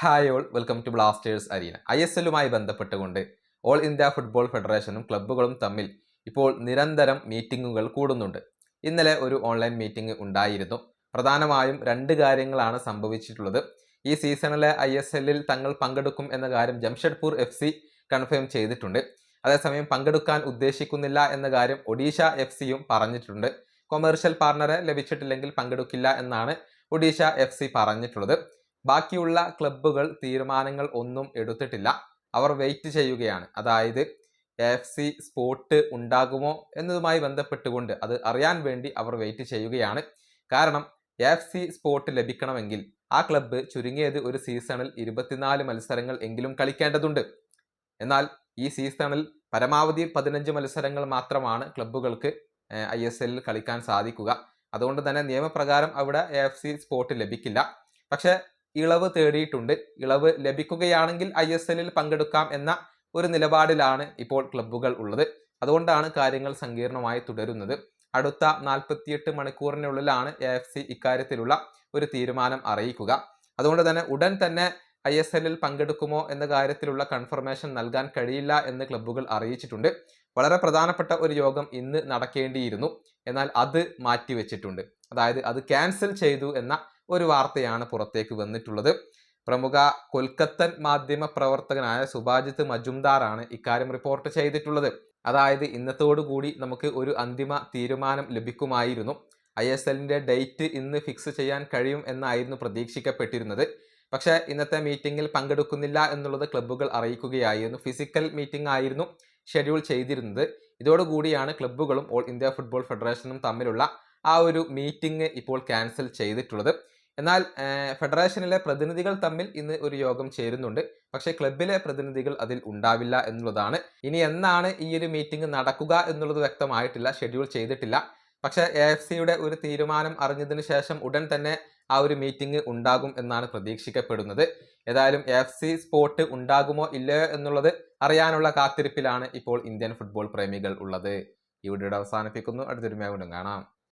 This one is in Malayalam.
Hi all welcome to Blasters arena I S എല്ലുമായി ബന്ധപ്പെട്ടുകൊണ്ട് ഓൾ ഇന്ത്യ ഫുട്ബോൾ ഫെഡറേഷനും ക്ലബ്ബുകളും തമ്മിൽ ഇപ്പോൾ നിരന്തരം മീറ്റിങ്ങുകൾ കൂടുന്നുണ്ട്. ഇന്നലെ ഒരു ഓൺലൈൻ മീറ്റിംഗ് ഉണ്ടായിരുന്നു. പ്രധാനമായും രണ്ട് കാര്യങ്ങളാണ് സംഭവിച്ചിട്ടുള്ളത്. ഈ സീസണിലെ ഐ എസ് എല്ലിൽ തങ്ങൾ പങ്കെടുക്കും എന്ന കാര്യം ജംഷഡ്പൂർ എഫ് സി കൺഫേം ചെയ്തിട്ടുണ്ട്. അതേസമയം പങ്കെടുക്കാൻ ഉദ്ദേശിക്കുന്നില്ല എന്ന കാര്യം ഒഡീഷ എഫ് സിയും പറഞ്ഞിട്ടുണ്ട്. കൊമേഴ്ഷ്യൽ പാർട്ണറെ ലഭിച്ചിട്ടില്ലെങ്കിൽ പങ്കെടുക്കില്ല എന്നാണ് ഒഡീഷ എഫ് സി പറഞ്ഞിട്ടുള്ളത്. ബാക്കിയുള്ള ക്ലബ്ബുകൾ തീരുമാനങ്ങൾ ഒന്നും എടുത്തിട്ടില്ല. അവർ വെയിറ്റ് ചെയ്യുകയാണ്. അതായത് എഫ് സി സ്പോട്ട് ഉണ്ടാകുമോ എന്നതുമായി ബന്ധപ്പെട്ടുകൊണ്ട് അത് അറിയാൻ വേണ്ടി അവർ വെയിറ്റ് ചെയ്യുകയാണ്. കാരണം എഫ് സി സ്പോട്ട് ലഭിക്കണമെങ്കിൽ ആ ക്ലബ്ബ് ചുരുങ്ങിയത് ഒരു സീസണിൽ ഇരുപത്തിനാല് മത്സരങ്ങൾ എങ്കിലും കളിക്കേണ്ടതുണ്ട്. എന്നാൽ ഈ സീസണിൽ പരമാവധി പതിനഞ്ച് മത്സരങ്ങൾ മാത്രമാണ് ക്ലബ്ബുകൾക്ക് ഐ എസ് എല്ലിൽ കളിക്കാൻ സാധിക്കുക. അതുകൊണ്ട് തന്നെ നിയമപ്രകാരം അവിടെ എഫ് സി സ്പോട്ട് ലഭിക്കില്ല. പക്ഷെ ഇളവ് തേടിയിട്ടുണ്ട്. ഇളവ് ലഭിക്കുകയാണെങ്കിൽ ഐ എസ് എല്ലിൽ പങ്കെടുക്കാം എന്ന ഒരു നിലപാടിലാണ് ഇപ്പോൾ ക്ലബ്ബുകൾ ഉള്ളത്. അതുകൊണ്ടാണ് കാര്യങ്ങൾ സങ്കീർണമായി തുടരുന്നത്. അടുത്ത നാൽപ്പത്തിയെട്ട് മണിക്കൂറിനുള്ളിലാണ് എ എഫ് സി ഇക്കാര്യത്തിലുള്ള ഒരു തീരുമാനം അറിയിക്കുക. അതുകൊണ്ട് തന്നെ ഉടൻ തന്നെ ഐ എസ് എല്ലിൽ പങ്കെടുക്കുമോ എന്ന കാര്യത്തിലുള്ള കൺഫർമേഷൻ നൽകാൻ കഴിയില്ല എന്ന് ക്ലബ്ബുകൾ അറിയിച്ചിട്ടുണ്ട്. വളരെ പ്രധാനപ്പെട്ട ഒരു യോഗം ഇന്ന് നടക്കേണ്ടിയിരുന്നു. എന്നാൽ അത് മാറ്റിവെച്ചിട്ടുണ്ട്. അതായത് അത് ക്യാൻസൽ ചെയ്തു എന്ന ഒരു വാർത്തയാണ് പുറത്തേക്ക് വന്നിട്ടുള്ളത്. പ്രമുഖ കൊൽക്കത്തൻ മാധ്യമ പ്രവർത്തകനായ സുഭാജിത്ത് മജുംദാറാണ് ഇക്കാര്യം റിപ്പോർട്ട് ചെയ്തിട്ടുള്ളത്. അതായത് ഇന്നത്തോടു കൂടി നമുക്ക് ഒരു അന്തിമ തീരുമാനം ലഭിക്കുമായിരുന്നു. ഐ എസ് എല്ലിന്റെ ഡേറ്റ് ഇന്ന് ഫിക്സ് ചെയ്യാൻ കഴിയും എന്നായിരുന്നു പ്രതീക്ഷിക്കപ്പെട്ടിരുന്നത്. പക്ഷേ ഇന്നത്തെ മീറ്റിംഗിൽ പങ്കെടുക്കുന്നില്ല എന്നുള്ളത് ക്ലബ്ബുകൾ അറിയിക്കുകയായിരുന്നു. ഫിസിക്കൽ മീറ്റിംഗ് ആയിരുന്നു ഷെഡ്യൂൾ ചെയ്തിരുന്നത്. ഇതോടുകൂടിയാണ് ക്ലബ്ബുകളും ഓൾ ഇന്ത്യ ഫുട്ബോൾ ഫെഡറേഷനും തമ്മിലുള്ള ആ ഒരു മീറ്റിംഗ് ഇപ്പോൾ ക്യാൻസൽ ചെയ്തിട്ടുള്ളത്. എന്നാൽ ഫെഡറേഷനിലെ പ്രതിനിധികൾ തമ്മിൽ ഇന്ന് ഒരു യോഗം ചേരുന്നുണ്ട്. പക്ഷേ ക്ലബിലെ പ്രതിനിധികൾ അതിൽ ഉണ്ടാവില്ല എന്നുള്ളതാണ്. ഇനി എന്നാണ് ഈ ഒരു മീറ്റിംഗ് നടക്കുക എന്നുള്ളത് വ്യക്തമായിട്ടില്ല ഷെഡ്യൂൾ ചെയ്തിട്ടില്ല. പക്ഷേ എ എഫ് സിയുടെ ഒരു തീരുമാനം അറിഞ്ഞതിന് ശേഷം ഉടൻ തന്നെ ആ ഒരു മീറ്റിംഗ് ഉണ്ടാകും എന്നാണ് പ്രതീക്ഷിക്കപ്പെടുന്നത്. ഏതായാലും എഫ് സി സ്പോട്ട് ഉണ്ടാകുമോ ഇല്ലയോ എന്നുള്ളത് അറിയാനുള്ള കാത്തിരിപ്പിലാണ് ഇപ്പോൾ ഇന്ത്യൻ ഫുട്ബോൾ പ്രേമികൾ ഉള്ളത്. ഈ വീഡിയോ അവസാനിപ്പിക്കുന്നു. അടുത്തൊരു മേഖലും കാണാം.